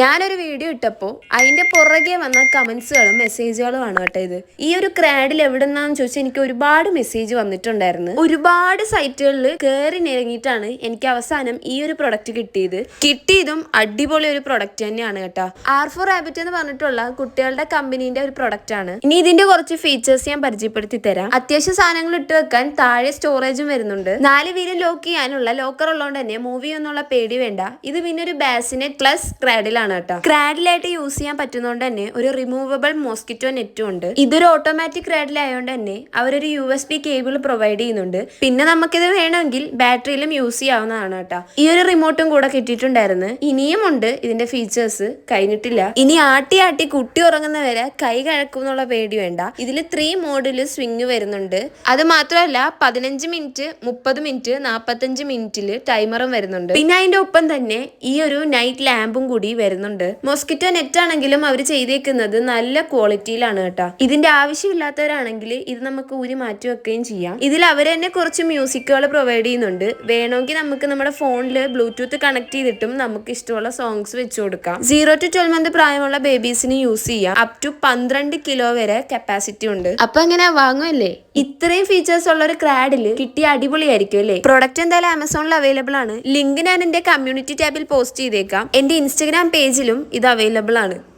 ഞാനൊരു വീഡിയോ ഇട്ടപ്പോൾ അതിന്റെ പുറകെ വന്ന കമൻസുകളും മെസ്സേജുകളും ആണ് കേട്ടോ ഇത്. ഈ ഒരു ക്രാഡിൽ എവിടെന്നാന്ന് ചോദിച്ചാൽ എനിക്ക് ഒരുപാട് മെസ്സേജ് വന്നിട്ടുണ്ടായിരുന്നു. ഒരുപാട് സൈറ്റുകളിൽ കയറി നിരങ്ങിയിട്ടാണ് എനിക്ക് അവസാനം ഈ ഒരു പ്രൊഡക്റ്റ് കിട്ടിയത്. കിട്ടിയതും അടിപൊളി ഒരു പ്രൊഡക്റ്റ് തന്നെയാണ് കേട്ടോ. ആർ ഫോർ ആബിറ്റ് എന്ന് പറഞ്ഞിട്ടുള്ള കുട്ടികളുടെ കമ്പനീന്റെ ഒരു പ്രൊഡക്റ്റ് ആണ്. ഇനി ഇതിന്റെ കുറച്ച് ഫീച്ചേഴ്സ് ഞാൻ പരിചയപ്പെടുത്തി തരാം. അത്യാവശ്യം സാധനങ്ങൾ ഇട്ട് വെക്കാൻ താഴെ സ്റ്റോറേജും വരുന്നുണ്ട്. നാല് വീലും ലോക്ക് ചെയ്യാനുള്ള ലോക്കർ ഉള്ളതുകൊണ്ട് തന്നെ മൂവ് എന്നുള്ള പേടി വേണ്ട. ഇത് പിന്നെ ഒരു ബാസിനെ പ്ലസ് ക്രാഡിലാണ് കേട്ടോ. ക്രാഡിലായിട്ട് യൂസ് ചെയ്യാൻ പറ്റുന്നതുകൊണ്ട് തന്നെ ഒരു റിമൂവബിൾ മോസ്കിറ്റോ നെറ്റും ഉണ്ട്. ഇതൊരു ഓട്ടോമാറ്റിക് ക്രാഡിലായതുകൊണ്ട് തന്നെ അവരൊരു U S B cable provide ചെയ്യുന്നുണ്ട്. പിന്നെ നമുക്കിത് വേണമെങ്കിൽ ബാറ്ററിയിലും യൂസ് ചെയ്യാവുന്നതാണ് കേട്ടോ. ഈ ഒരു റിമോട്ടും കൂടെ കിട്ടിയിട്ടുണ്ടായിരുന്നു. ഇനിയും ഉണ്ട് ഇതിന്റെ ഫീച്ചേഴ്സ് കഴിഞ്ഞിട്ടില്ല. ഇനി ആട്ടി ആട്ടി കുട്ടി ഉറങ്ങുന്നവരെ കൈ കഴക്കും എന്നുള്ള പേടി വേണ്ട. ഇതിൽ ത്രീ മോഡിൽ സ്വിങ് വരുന്നുണ്ട്. അത് മാത്രമല്ല പതിനഞ്ച് മിനിറ്റ് മുപ്പത് മിനിറ്റ് നാപ്പത്തഞ്ച് മിനിറ്റിൽ ടൈമറും വരുന്നുണ്ട്. പിന്നെ അതിന്റെ ഒപ്പം തന്നെ ഈ ഒരു നൈറ്റ് ലാമ്പും കൂടി വരുന്നുണ്ട് മോസ്കിറ്റോ നെറ്റ് ആണെങ്കിലും അവർ ചെയ്തേക്കുന്നത് നല്ല ക്വാളിറ്റിയിലാണ് കേട്ടോ. ഇതിന്റെ ആവശ്യമില്ലാത്തവരാണെങ്കിൽ ഇത് നമുക്ക് ഊരി മാറ്റി വെക്കുകയും ചെയ്യാം. ഇതിൽ അവർ തന്നെ കുറച്ച് മ്യൂസിക്കുകൾ പ്രൊവൈഡ് ചെയ്യുന്നുണ്ട്. വേണമെങ്കിൽ നമുക്ക് നമ്മുടെ ഫോണിൽ ബ്ലൂടൂത്ത് കണക്ട് ചെയ്തിട്ടും നമുക്ക് ഇഷ്ടമുള്ള സോങ്സ് വെച്ചു കൊടുക്കാം. സീറോ ടു ട്വൽവ് മന്ത് പ്രായമുള്ള ബേബീസിന് യൂസ് ചെയ്യാം. അപ് ടു പന്ത്രണ്ട് കിലോ വരെ കപ്പാസിറ്റി ഉണ്ട്. അപ്പൊ എങ്ങനെ വാങ്ങുമല്ലേ ഇത്രയും ഫീച്ചേഴ്സ് ഉള്ള ഒരു ക്രാഡിൽ കിട്ടിയ അടിപൊളിയായിരിക്കും അല്ലേ? പ്രൊഡക്റ്റ് എന്തായാലും ആമസോണിൽ അവൈലബിൾ ആണ്. ലിങ്ക് ഞാൻ എന്റെ കമ്മ്യൂണിറ്റി ടാബിൽ പോസ്റ്റ് ചെയ്തേക്കാം. എന്റെ ഇൻസ്റ്റഗ്രാം പേജിലും ഇത് അവൈലബിൾ ആണ്.